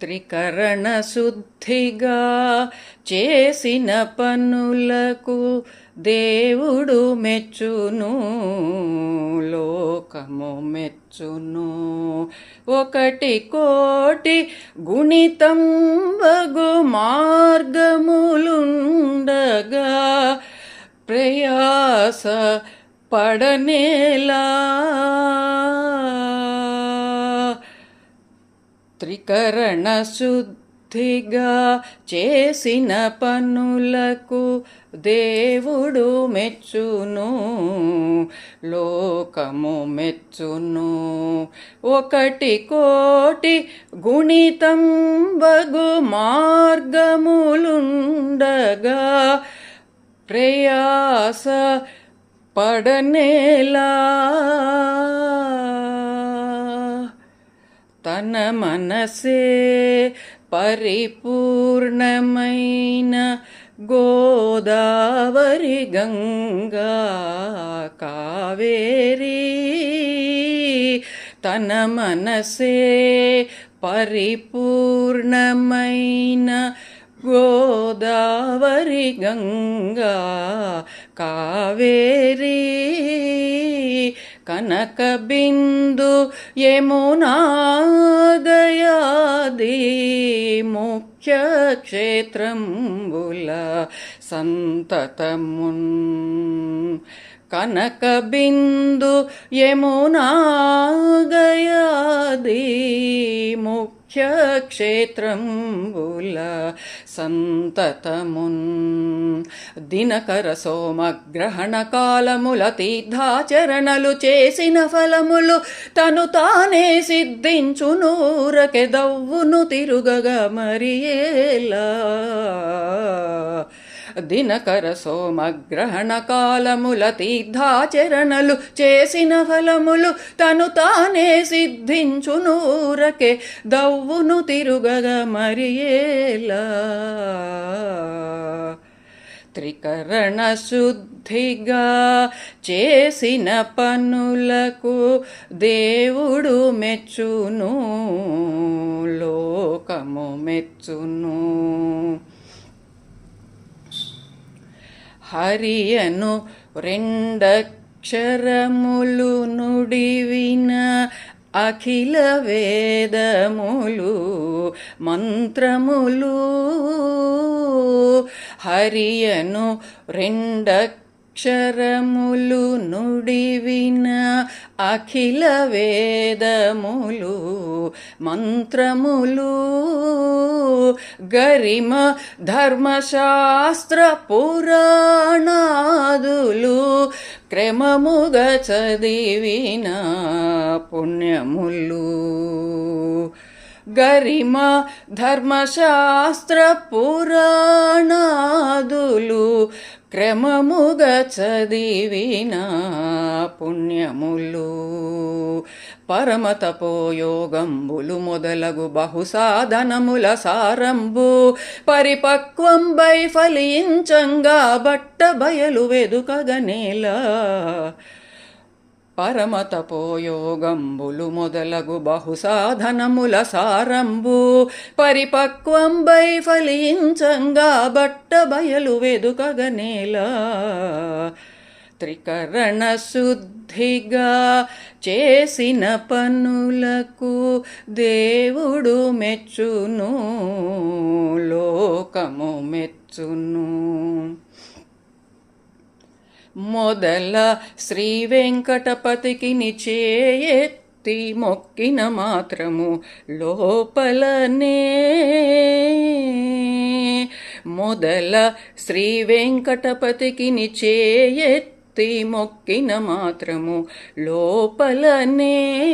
త్రికరణ శుద్ధిగా చేసిన పనులకు దేవుడు మెచ్చును లోకము మెచ్చును. ఒకటి కోటి గుణితం బగు మార్గములుండగా ప్రయాస పడనేలా. త్రికరణ శుద్ధిగా చేసిన పనులకు దేవుడు మెచ్చును లోకము మెచ్చును. ఒకటి కోటి గుణితం బగు మార్గములుండగా ప్రయాస పడనేలా. తన మనసే పరిపూర్ణమైన గోదావరి గంగా కావేరీ. తన మనసే పరిపూర్ణమైన గోదావరి గంగా కావేరి. కనక బిందు యమునా ముఖ్య క్షేత్రంబుల సంతతమున్. కనక బిందు యమునా ముఖ్య క్షేత్రంబుల సంతతమున్. దినకర సోమగ్రహణ కాలముల తీర్థాచరణలు చేసిన ఫలములు తను తానే సిద్ధించునూరకె దవ్వును తిరుగగా మరియేలా. దినకర సోమగ్రహణ కాలముల తీర్థాచరణలు చేసిన ఫలములు తను తానే సిద్ధించునూరకే దవ్వును తిరుగగ మరియేలా. త్రికరణ శుద్ధిగా చేసిన పనులకు దేవుడు మెచ్చును లోకము మెచ్చును. హరియను రెండక్షరములు నుడివిన అఖిల వేదములు మంత్రములు. హరియను రెండక్షరములు నుడివిన అఖిల వేదములు మంత్రములు గరిమ ధర్మశాస్త్ర పురాణాదులు క్రమముగ చదివిన పుణ్యములు. గరిమ ధర్మశాస్త్ర పురాణాదులు క్రమముగ చదివిన పుణ్యములు పరమతపోయోగంబులు మొదలగు బహుసాధనముల సారంబు పరిపక్వంబై ఫలించంగా బట్ట బయలు వెదుకగనేలా పరమతపోయోగంబులు మొదలగు బహుసాధనముల సారంబు పరిపక్వంబై ఫలించంగా బట్ట బయలు వెదుకగనేలా త్రికరణ శుద్ధిగా చేసిన పనులకు దేవుడు మెచ్చును లోకము మెచ్చును. మొదల శ్రీ వెంకటపతికి నిచేయెత్తి మొక్కిన మాత్రము లోపలనే. మొదల శ్రీ వెంకటపతికి నిచేయెత్తి మొక్కిన మాత్రము లోపలనే.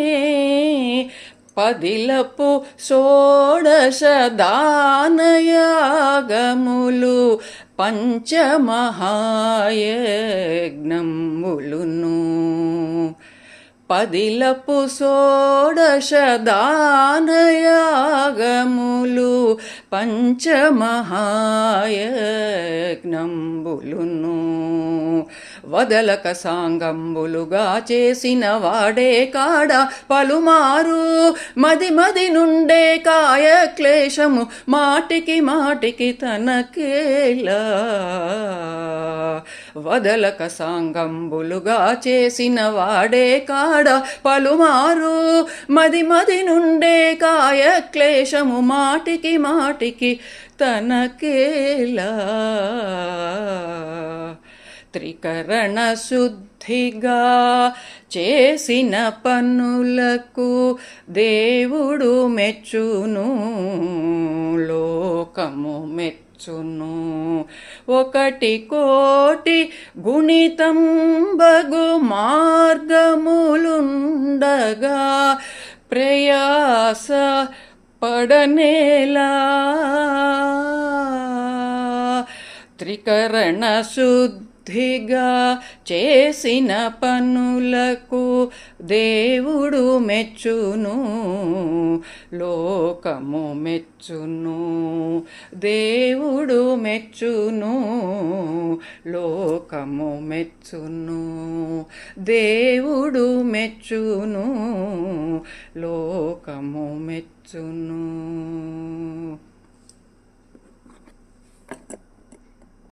పదిలపు షోడశ దానయాగములు పంచమహాయజ్ఞములును పదిలపు షోడశ దానయాగములు పంచమహాయజ్ఞంబులును వదలక సాంగంబులుగా చేసిన వాడే కాడ పలుమారు. మది మది నుండే కాయ క్లేశము మాటికి మాటికి తనకేలా. వదలక సాంగంబులుగా చేసిన వాడే కాడ పలుమారు. మది మది నుండే కాయ క్లేశము మాటికి మాటికి తనకేలా. త్రికరణ శుద్ధిగా చేసిన పన్నులకు దేవుడు మెచ్చును లోకము మెచ్చును. ఒకటి కోటి గుణితం బగు మార్గములుండగా ప్రయాస పడనేలా. త్రికరణ శుద్ధిగా చేసిన పనులకు దేవుడు మెచ్చును లోకము మెచ్చును. దేవుడు మెచ్చును లోకము మెచ్చును. దేవుడు మెచ్చును లోకము మెచ్చును.